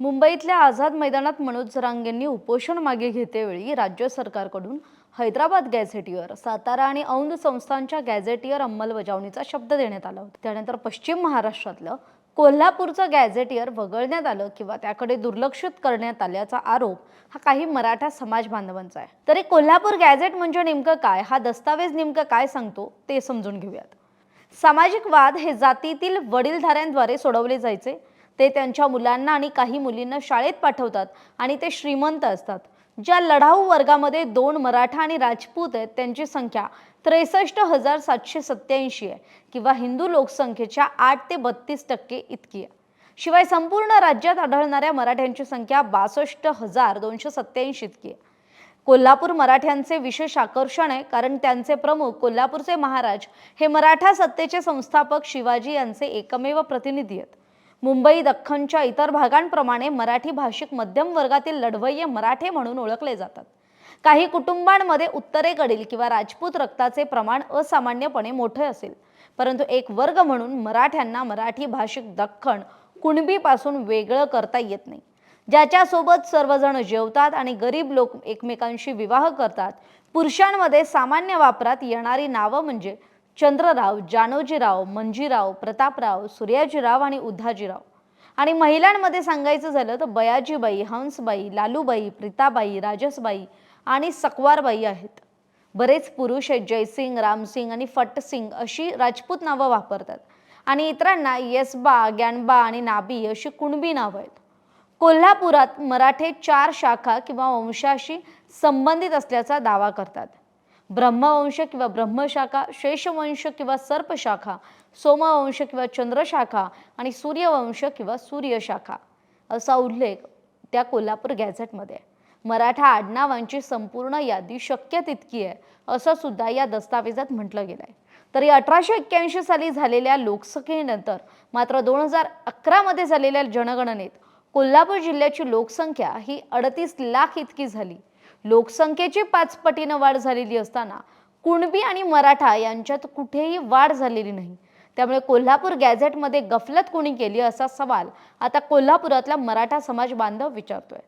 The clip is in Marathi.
मुंबईतल्या आझाद मैदानात मनोज जरांगेंनी उपोषण मागे घेतेवेळी राज्य सरकारकडून हैदराबाद गॅझेटियर सातारा आणि औंध संस्थांच्या गॅझेटियर अंमलबजावणीचा शब्द देण्यात आला होता. त्यानंतर पश्चिम महाराष्ट्रातलं कोल्हापूरचं गॅझेटियर वगळण्यात आलं किंवा त्याकडे दुर्लक्षित करण्यात आल्याचा आरोप हा काही मराठा समाज बांधवांचा आहे. तरी कोल्हापूर गॅझेट म्हणजे नेमकं काय? हा दस्तावेज नेमकं काय सांगतो? ते समजून घेऊयात. सामाजिक वाद हे जातीतील वडीलधाऱ्यांद्वारे सोडवले जायचे. ते त्यांच्या मुलांना आणि काही मुलींना शाळेत पाठवतात आणि ते श्रीमंत असतात. ज्या लढाऊ वर्गामध्ये दोन मराठा आणि राजपूत आहेत त्यांची संख्या त्रेसष्ट हजार सातशे सत्याऐंशी आहे किंवा हिंदू लोकसंख्येच्या आठ ते बत्तीस टक्के इतकी आहे. शिवाय संपूर्ण राज्यात आढळणाऱ्या मराठ्यांची संख्या बासष्ट हजार दोनशे सत्याऐंशी इतकी आहे. कोल्हापूर मराठ्यांचे विशेष आकर्षण आहे कारण त्यांचे प्रमुख कोल्हापूरचे महाराज हे मराठा सत्तेचे संस्थापक शिवाजी यांचे एकमेव प्रतिनिधी आहेत. मुंबई दख्खनच्या इतर भागांप्रमाणे मराठी भाषिक मध्यम वर्गातील लढवय्ये मराठे म्हणून ओळखले जातात. काही कुटुंबांमध्ये उत्तरेकडील किंवा राजपूत रक्ताचे प्रमाण असामान्यपणे मोठे असेल. परंतु एक वर्ग म्हणून मराठ्यांना मराठी भाषिक दख्खन कुणबीपासून वेगळं करता येत नाही. ज्याच्यासोबत सर्वजण जेवतात आणि गरीब लोक एकमेकांशी विवाह करतात पुरुषांमध्ये सामान्य वापरात येणारी नावं म्हणजे चंद्रराव जानोजीराव मंजीराव प्रतापराव सूर्याजीराव आणि उद्धाजीराव. आणि महिलांमध्ये सांगायचं झालं तर बयाजीबाई हंसबाई लालूबाई प्रीताबाई राजसबाई आणि सकवारबाई आहेत. बरेच पुरुष आहेत जयसिंग रामसिंग आणि फटसिंग अशी राजपूत नावं वापरतात. आणि इतरांना येसबा ग्यानबा आणि नाबी अशी कुणबी नावं आहेत. कोल्हापुरात मराठे चार शाखा किंवा वंशाशी संबंधित असल्याचा दावा करतात. ब्रह्मवंश किंवा ब्रह्मशाखा शेषवंश किंवा सर्पशाखा सोमवंश किंवा चंद्रशाखा आणि सूर्यवंश किंवा सूर्यशाखा असा उल्लेख त्या कोल्हापूर गॅझेटमध्ये मराठा आडनावांची संपूर्ण यादी शक्य तितकी आहे असं सुद्धा या दस्तावेजात म्हटलं गेलं आहे तरी अठराशे एक्क्याऐंशी साली झालेल्या लोकसंख्येनंतर मात्र दोन हजार अकरामध्ये झालेल्या जनगणनेत कोल्हापूर जिल्ह्याची लोकसंख्या ही अडतीस लाख इतकी झाली. लोकसंख्येची पाच पटीनं वाढ झालेली असताना कुणबी आणि मराठा यांच्यात कुठेही वाढ झालेली नाही. त्यामुळे कोल्हापूर गॅझेटमध्ये गफलत कोणी केली असा सवाल आता कोल्हापुरातला मराठा समाज बांधव विचारतोय.